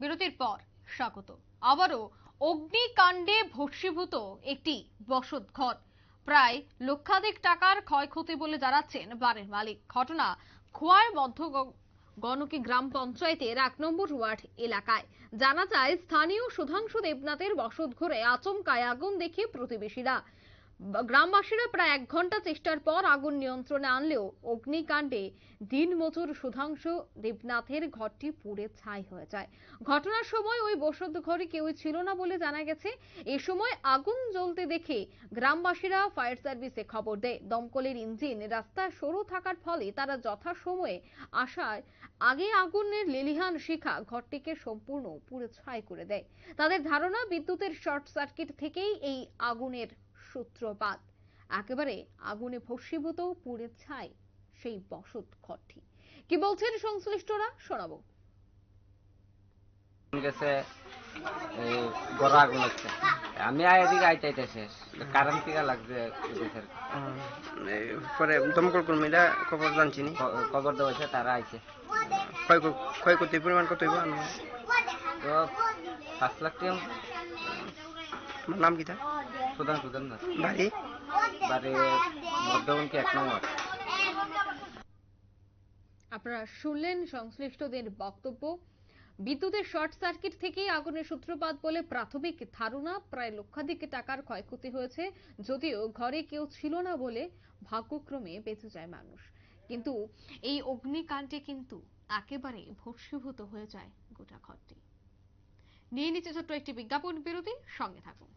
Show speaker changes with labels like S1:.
S1: বিরতির পর স্বাগত। আবারও অগ্নিকাণ্ডে ভস্মীভূত একটি বসত ঘর। প্রায় লক্ষাধিক টাকার ক্ষয়ক্ষতি বলে জানাচ্ছেন বাড়ির মালিক। ঘটনা খোয়াই মধ্য গণকি গ্রাম পঞ্চায়েতের এক নম্বর ওয়ার্ড এলাকায়। জানা যায়, স্থানীয় সুধাংশু দেবনাথের বসত ঘরে আচমকায় আগুন দেখে প্রতিবেশীরা গ্রামবাসীরা প্রায় এক ঘণ্টা চেষ্টার পর আগুন নিয়ন্ত্রণে আনলেও অগ্নিকাণ্ডে দিনমজুর সুধাংশু দেবনাথের ঘরটি পুড়ে ছাই হয়ে যায়। ঘটনার সময় ওই বসত ঘরে কেউই ছিল না বলে জানা গেছে। এ সময় আগুন জ্বলতে দেখে গ্রামবাসীরা ফায়ার সার্ভিসে খবর দেয়। দমকলের ইঞ্জিন রাস্তায় সরু থাকার ফলে তারা যথাসময়ে আসায় আগে আগুনের লেলিহান শিখা ঘরটিকে সম্পূর্ণ পুড়ে ছাই করে দেয়। তাদের ধারণা, বিদ্যুতের শর্ট সার্কিট থেকেই এই আগুনের সূত্রপাত। একেবারে আগুনে ভস্মীভূত পুড়ে ছাই সেই বসত ঘরটি। কি বলছেন সংশ্লিষ্টরা? শোনাবো।
S2: গেছে এই বড় আগুন হচ্ছে। আমি এদিকে আইতে আইতে শেষ। কারেন্ট টিকা লাগছে এদেশের
S3: আহ, এই পরে দমকল কর্মীরা খবর জানছিনি
S2: খ- খবর দেওয়া তারা আইছে।
S3: ক্ষয়ক্ষতির পরিমাণ কত হইব?
S2: তো পাঁচ লাখ টাকা।
S3: নাম কিটা
S2: সুদান সুদান না?
S3: বাড়ি?
S2: বাড়ি মধ্যবঙ্কি এক নম্বর।
S1: আপনারা শুনলেন সংশ্লিষ্টদের বক্তব্য। বিদ্যুতের শর্ট সার্কিট থেকেই আগুনের সূত্রপাত বলে প্রাথমিক ধারণা। প্রায় লক্ষাধিক টাকার ক্ষয়ক্ষতি হয়েছে। যদিও ঘরে কেউ ছিল না বলে ভাগ্যক্রমে বেঁচে যায় মানুষ। কিন্তু এই অগ্নিকাণ্ডে কিন্তু একেবারে ভস্মীভূত হয়ে যায় গোটা ঘরটি। নিয়ে নিচে ছোট্ট একটি বিজ্ঞাপন বিরতি। সঙ্গে থাকুন।